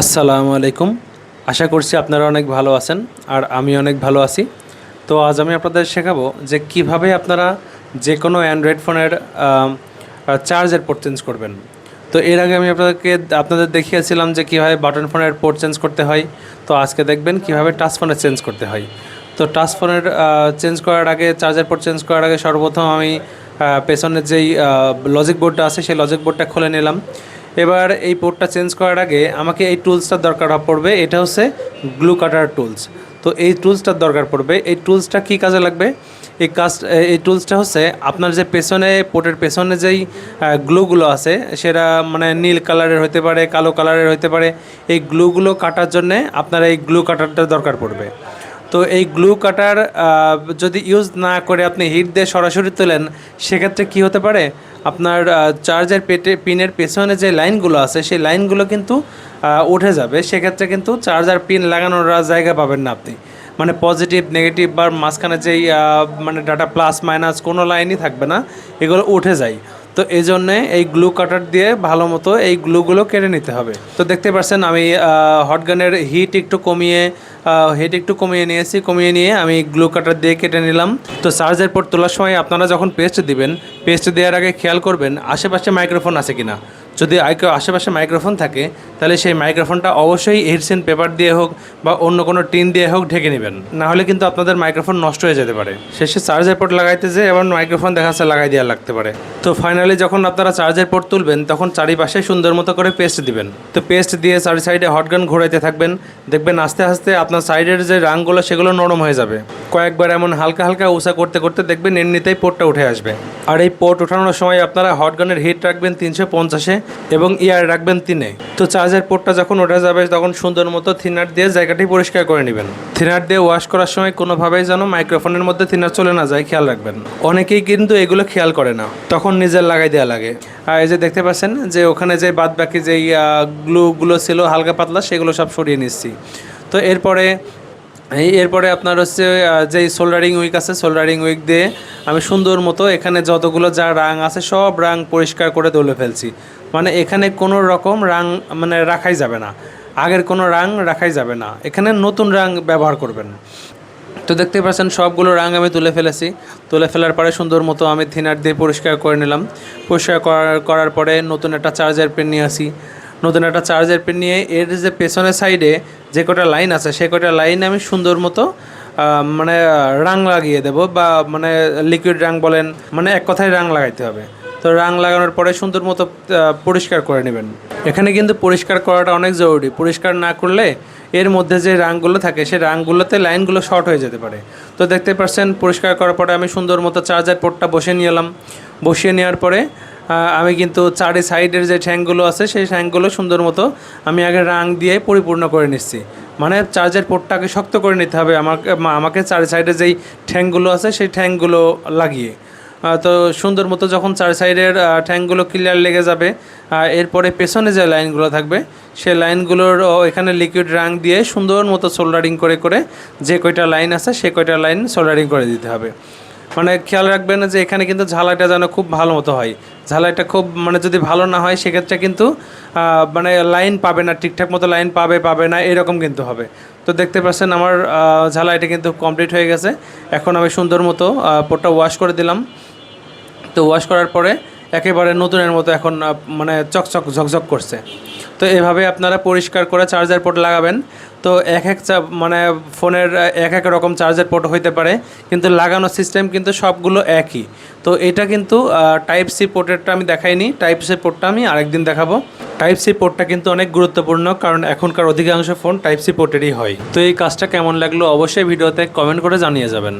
আসসালামু আলাইকুম। আশা করছি আপনারা অনেক ভালো আছেন আর আমি অনেক ভালো আছি। তো আজ আমি আপনাদের শেখাবো যে কীভাবে আপনারা যে কোনো অ্যান্ড্রয়েড ফোনের চার্জের পোর্ট চেঞ্জ করবেন। তো এর আগে আমি আপনাদেরকে, আপনাদের দেখিয়েছিলাম যে কীভাবে বাটন ফোনের পোর্ট চেঞ্জ করতে হয়। তো আজকে দেখবেন কীভাবে টাচ ফোনের চেঞ্জ করতে হয়। তো টাচ ফোনের চেঞ্জ করার আগে চার্জার পোর্ট চেঞ্জ করার আগে সর্বপ্রথম আমি পেছনের যেই লজিক বোর্ডটা আছে, সেই লজিক বোর্ডটা খুলে নিলাম। এবার এই পোর্টটা চেঞ্জ করার আগে আমাকে এই টুলসটার দরকার পড়বে, এটা হচ্ছে গ্লু কাটার টুলস। তো এই টুলসটার দরকার পড়বে। এই টুলসটা কী কাজে লাগবে? এই কাজ এই টুলসটা হচ্ছে আপনার যে পেছনে, পোর্টের পেছনে যেই গ্লুগুলো আছে, সেটা মানে নীল কালারের হতে পারে, কালো কালারের হতে পারে, এই গ্লুগুলো কাটার জন্যে আপনার এই গ্লু কাটারটা দরকার পড়বে। তো এই গ্লু কাটার যদি ইউজ না করে আপনি হিট দিয়ে সরাসরি তোলেন, সেক্ষেত্রে কি হতে পারে? আপনার চার্জের পেটে পিনের পেছনে যে লাইনগুলো আছে, সেই লাইনগুলো কিন্তু উঠে যাবে। সেক্ষেত্রে কিন্তু চার্জার পিন লাগানোর জায়গা পাবেন না আপনি। মানে পজিটিভ নেগেটিভ বা মাঝখানে যেই মানে ডাটা প্লাস মাইনাস কোনো লাইনই থাকবে না। এগুলো উঠে যায়। তো এই জন্যে এই গ্লু কাটার দিয়ে ভালো মতো এই গ্লুগুলো কেটে নিতে হবে। তো দেখতে পাচ্ছেন আমি হটগানের হিট একটু কমিয়ে হিট একটু কমিয়ে নিয়েছি, কমিয়ে নিয়ে আমি গ্লু কাটার দিয়ে কেটে নিলাম। তো চার্জের পর তোলার সময় আপনারা যখন পেস্ট দিবেন পেস্ট দেওয়ার আগে খেয়াল করবেন, আশেপাশে মাইক্রোফোন আছে কিনা। যদি আশেপাশে মাইক্রোফোন থাকে, তাহলে সেই মাইক্রোফোনটা অবশ্যই হেডসেন পেপার দিয়ে হোক বা অন্য কোনো টিন দিয়ে হোক ঢেকে নেবেন। না হলে কিন্তু আপনাদের মাইক্রোফোন নষ্ট হয়ে যেতে পারে। শেষে চার্জার পোর্ট লাগাইতে যে এবার মাইক্রোফোন দেখা যাচ্ছে লাগাই দেওয়া লাগতে পারে। তো ফাইনালি যখন আপনারা চার্জার পোর্ট তুলবেন, তখন চারিপাশে সুন্দর মতো করে পেস্ট দিবেন। তো পেস্ট দিয়ে চারি সাইডে হটগান ঘোরাইতে থাকবেন। দেখবেন আস্তে আস্তে আপনার সাইডের যে রাংগুলো, সেগুলো নরম হয়ে যাবে। কয়েকবার এমন হালকা হালকা উষা করতে করতে দেখবেন এমনিতেই পোর্টটা উঠে আসবে। আর এই পোর্ট ওঠানোর সময় আপনারা হটগানের হিট রাখবেন তিনশো পঞ্চাশে। এবং ইয়ার রাখবেন তিনে। তো চার্জার পোর্টটা যখন ওঠা যাবে, তখন সুন্দর মতো থিনার দিয়ে জায়গাটি পরিষ্কার করে নেবেন। থিনার দিয়ে ওয়াশ করার সময় কোনোভাবেই যেন মাইক্রোফোনের মধ্যে থিনার চলে না যায়, খেয়াল রাখবেন। অনেকেই কিন্তু এগুলো খেয়াল করে না, তখন নিজের লাগাই দেওয়া লাগে। আর এই যে দেখতে পাচ্ছেন যে ওখানে যে বাদ বাকি যেই গ্লুগুলো ছিল, হালকা পাতলা, সেগুলো সব সরিয়ে নিচ্ছি। তো এরপরে এরপরে আপনার হচ্ছে যেই সোল্ডারিং উইক আছে সোল্ডারিং উইক দিয়ে আমি সুন্দর মতো এখানে যতগুলো যা রাং আছে সব রাং পরিষ্কার করে তুলে ফেলছি। মানে এখানে কোনো রকম রাং মানে রাখাই যাবে না। আগের কোনো রাং রাখাই যাবে না। এখানে নতুন রাং ব্যবহার করবেন। তো দেখতে পাচ্ছেন, সবগুলো রাং আমি তুলে ফেলেছি। তুলে ফেলার পরে সুন্দর মতো আমি থিনার দিয়ে পরিষ্কার করে নিলাম। পরিষ্কার করার করার পরে নতুন একটা চার্জার পেন নিয়ে আসি। নতুন একটা চার্জার পেন নিয়ে এর যে পেছনের সাইডে যে কটা লাইন আছে, সে কটা লাইন আমি সুন্দর মতো মানে রাং লাগিয়ে দেব বা মানে লিকুইড রাং বলেন মানে এক কথায় রাং লাগাইতে হবে। তো রাং লাগানোর পরে সুন্দর মতো পরিষ্কার করে নেবেন। এখানে কিন্তু পরিষ্কার করাটা অনেক জরুরি। পরিষ্কার না করলে এর মধ্যে যে রাংগুলো থাকে সেই রাংগুলোতে লাইনগুলো শর্ট হয়ে যেতে পারে। তো দেখতে পাচ্ছেন, পরিষ্কার করার পরে আমি সুন্দর মতো চার্জার পোর্টটা বসিয়ে এলাম। বসিয়ে নেওয়ার পরে আমি কিন্তু চারি সাইডের যে ঠ্যাংগুলো আছে, সেই ঠ্যাংগুলো সুন্দর মতো আমি আগে রাং দিয়ে পরিপূর্ণ করে নিচ্ছি। মানে চার্জের পোর্টটাকে শক্ত করে নিতে হবে। আমাকে আমাকে চারি সাইডে যেই ঠ্যাংগুলো আছে, সেই ঠ্যাংগুলো লাগিয়ে। তো সুন্দর মতো যখন চার সাইডের ঠ্যাংগুলো ক্লিয়ার লেগে যাবে এরপরে পেছনে যে লাইনগুলো থাকবে, সে লাইনগুলোর এখানে লিকুইড রাং দিয়ে সুন্দর মতো সোল্ডারিং করে করে যে কয়টা লাইন আছে, সে কয়টা লাইন সোল্ডারিং করে দিতে হবে। মানে খেয়াল রাখবেন যে এখানে কিন্তু ঝালাইটা যেন খুব ভালো মতো হয়। ঝালাইটা খুব মানে যদি ভালো না হয়, সেক্ষেত্রে কিন্তু মানে লাইন পাবে না, ঠিকঠাক মতো লাইন পাবে পাবে না, এরকম কিন্তু হবে। তো দেখতে পাচ্ছেন আমার ঝালাইটা কিন্তু কমপ্লিট হয়ে গেছে। এখন আমি সুন্দর মতো পোটটা ওয়াশ করে দিলাম। তো ওয়াশ করার পরে একেবারে নতুনের মতো এখন মানে চকচক, ঝকঝক করছে। তো এভাবে আপনারা পরিষ্কার করে চার্জার পোর্ট লাগাবেন। তো এক এক মানে ফোনের এক এক রকম চার্জার পোর্ট হইতে পারে, কিন্তু লাগানোর সিস্টেম কিন্তু সবগুলো একই। তো এটা কিন্তু টাইপ সি পোর্টেরটা আমি দেখাইনি টাইপ সি পোর্টটা আমি আরেকদিন দেখাবো। টাইপ সি পোর্টটা কিন্তু অনেক গুরুত্বপূর্ণ, কারণ এখনকার অধিকাংশ ফোন টাইপ সি পোর্টেরই হয়। তো এই কাজটা কেমন লাগল অবশ্যই ভিডিওতে কমেন্ট করে জানিয়ে যাবেন।